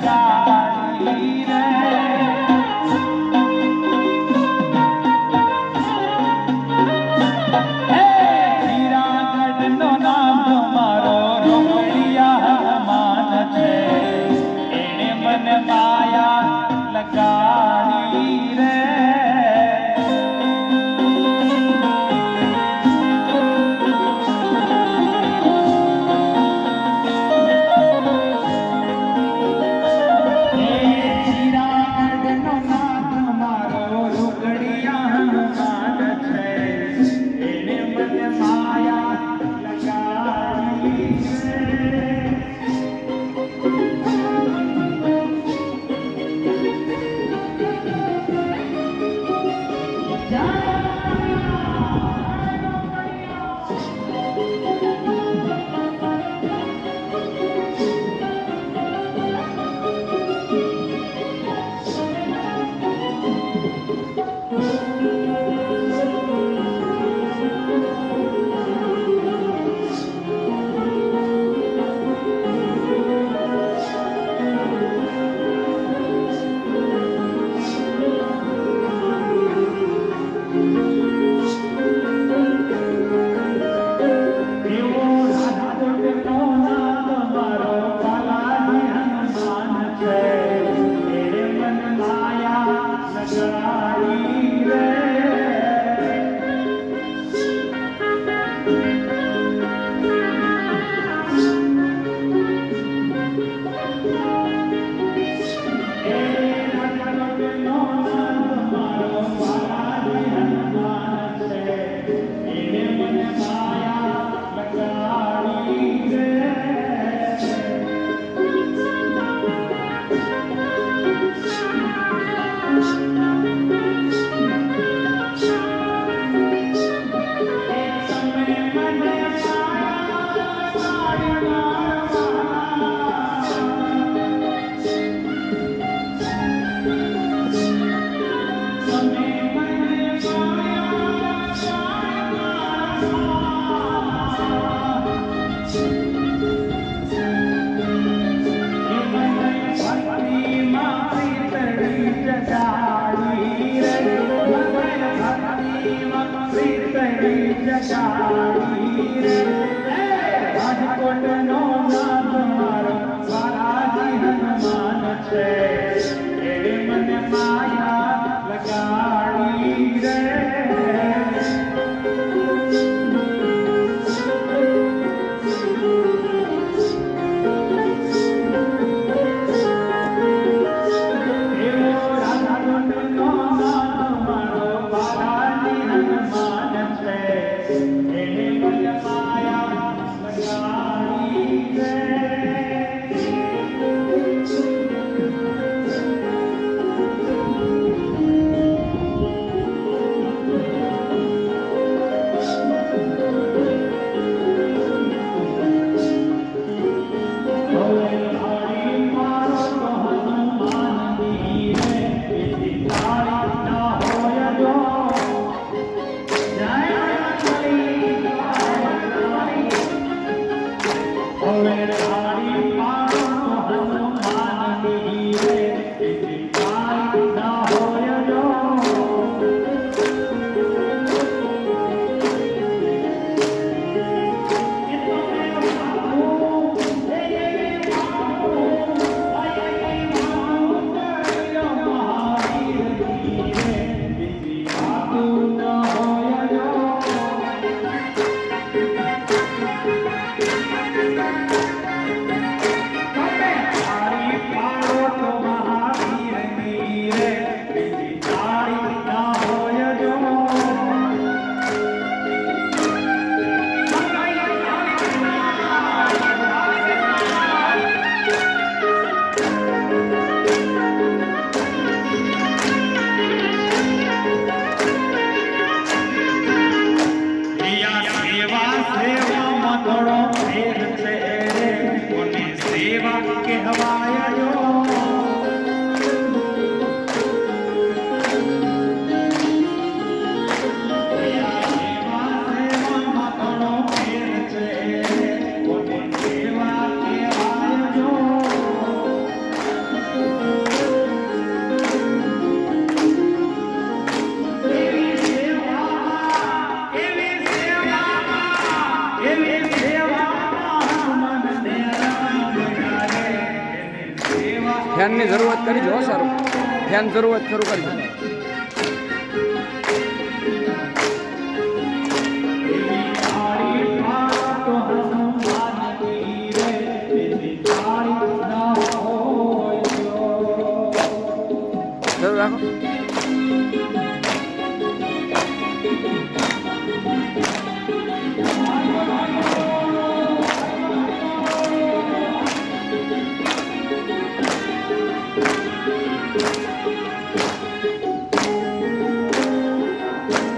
টাকা ધ્યાનની જરૂરત કરીજો સારું. ધ્યાન જરૂરત શરૂ કરીજો.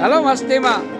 હાલો મસ્તીમાં.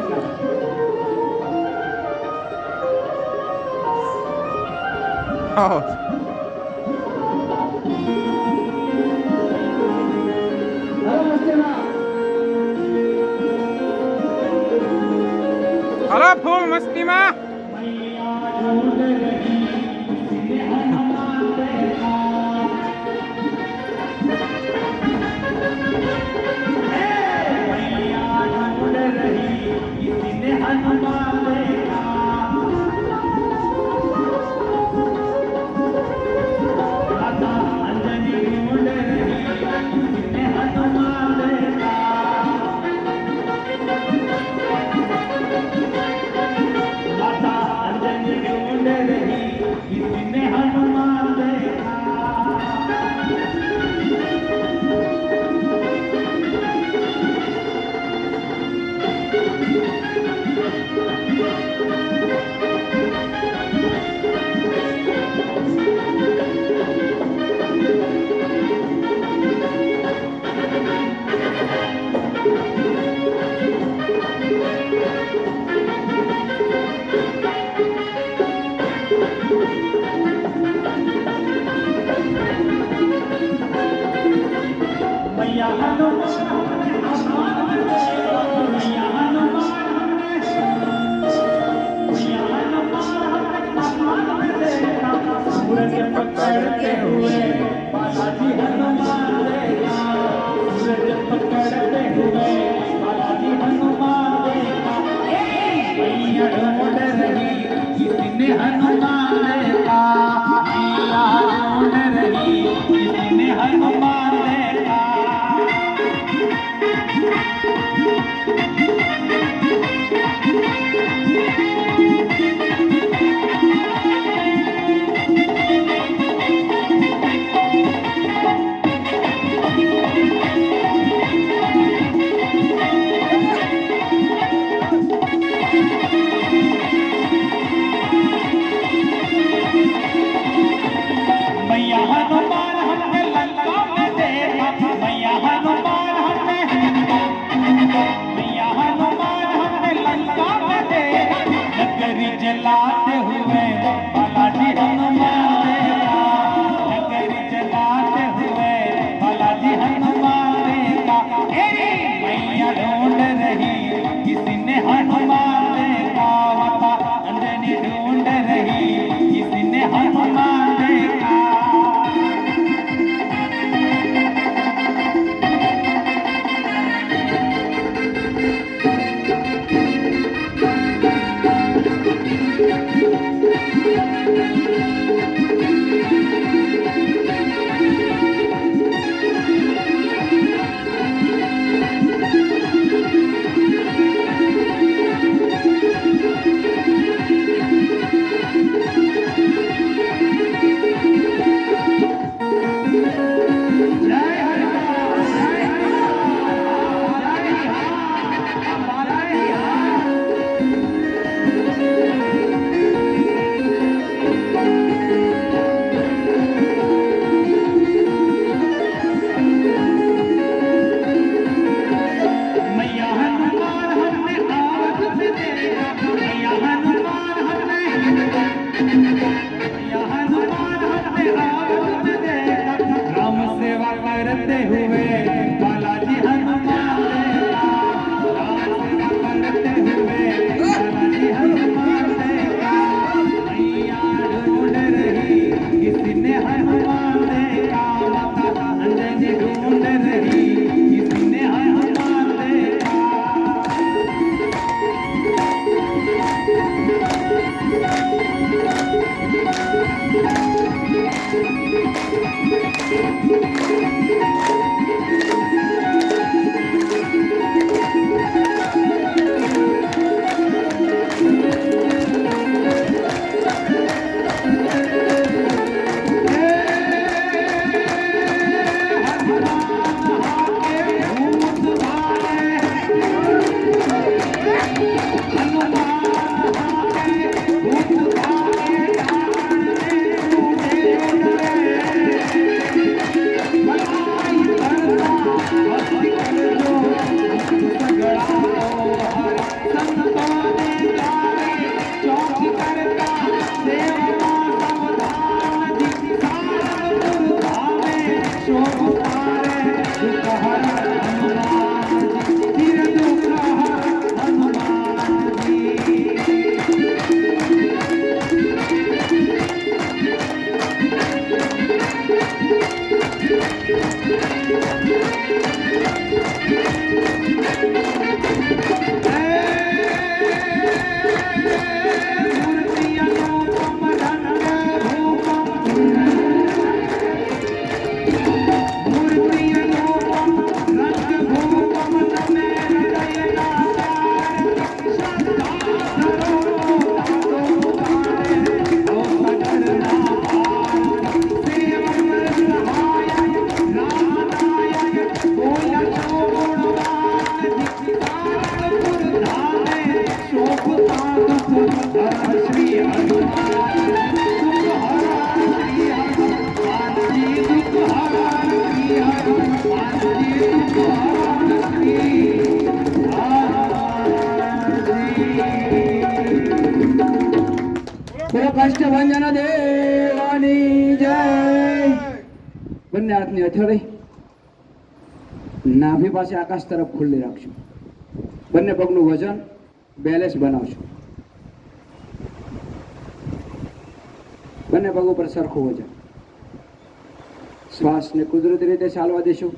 બોલાના કેટલા હા હલો મસ્તીના હલો ફૂલ મસ્તીમાં નાભી પાસે આકાશ તરફ ખુલ્લી રાખશો. બંને પગનું વજન બેલેન્સ બનાવશું. બંને પગ ઉપર સરખું વજન. શ્વાસને કુદરતી રીતે ચાલવા દેશો.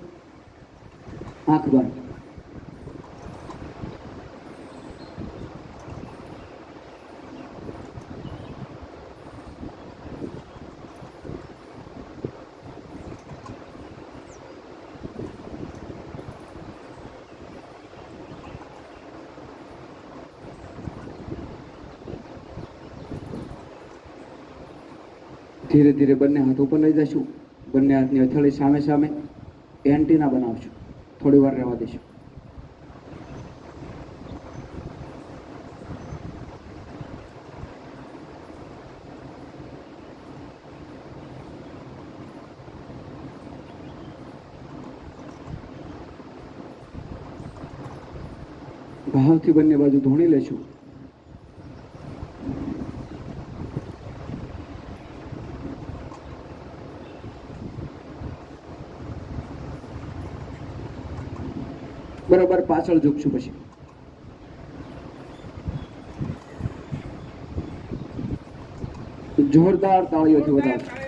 આંખ બંધ. ધીરે ધીરે બંને હાથ ઉપર લઈ જશું. બંને હાથની અથડી સામે સામે એન્ટીના બનાવશું. થોડી વાર રહેવા દઈશું ભાવથી બંને બાજુ ધોણી લેશું. પાછળ જોગશું પછી. જોરદાર તાળીઓથી વધારશું